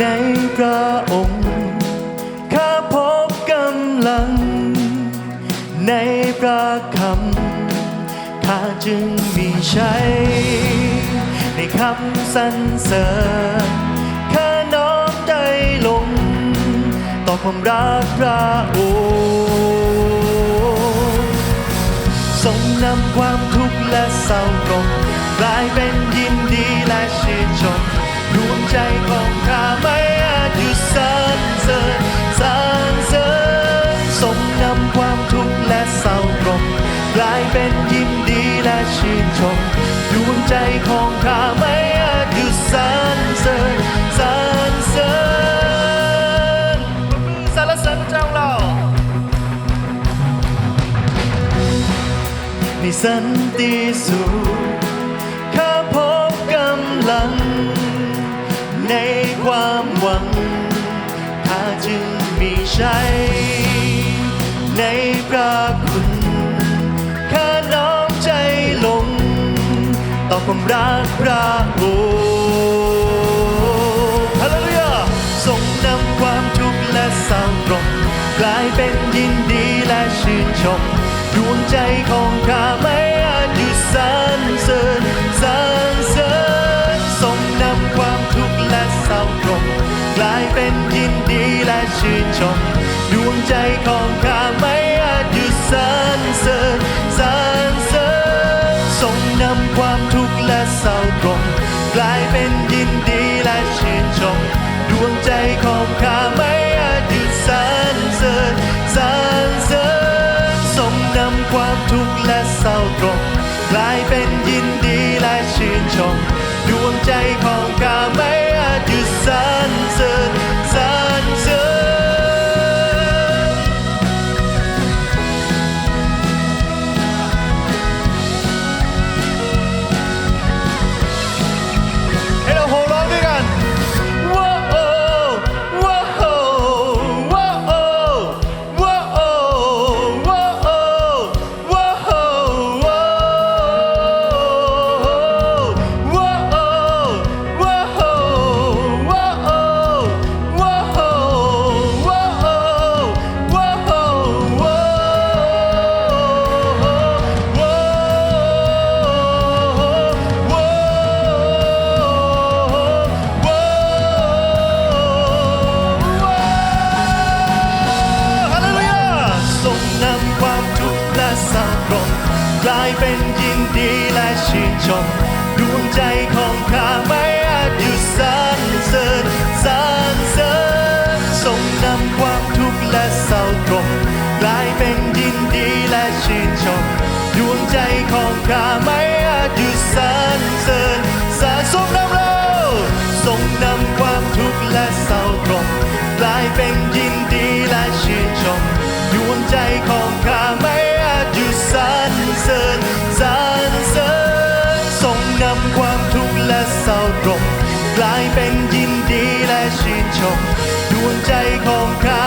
ในพระองค์ข้าพบกำลัง ในพระคำข้าจึงมีใช้ในคำสรรเสริญข้าน้อมใจลง ต่อความรักพระองค์ทรงนำความทุกข์และเศร้ากลบกลายเป็นยินดีและชื่นชม ใจของข้าไม่อาจหยุดสรรเสริญสรรเสริญสมนำความทุกข์และเศร้ากลบกลายเป็นยินดีและชื่นชมดวงใจของข้าไม่อาจหยุดสรรเสริญสรรเสริญสารเสริญเจ้าเรามีสันติสุข ความหวังถ้าจึงมีใช้ในพระคุณข้าน้อมใจลง ต่อความรักพระองค์ฮาเลลูยาทรงนำความทุกข์และสร้างตรกลายเป็นยินดีและชื่นชม ดวงใจของข้า ดีและชื่นชม ดวงใจของข้าไม่อาจหยุดสรรเสริญสรรเสริญทรงนำความทุกข์และเศร้าตรงกลายเป็นยินดีและชื่นชม ดวงใจของข้าไม่อาจหยุดสรรเสริญสรรทรงนำเราทรงนำความทุกข์และเศร้าตรงกลายเป็นยินดีและชื่นชม ดวงใจของ ชื่นชม ดวงใจของใคร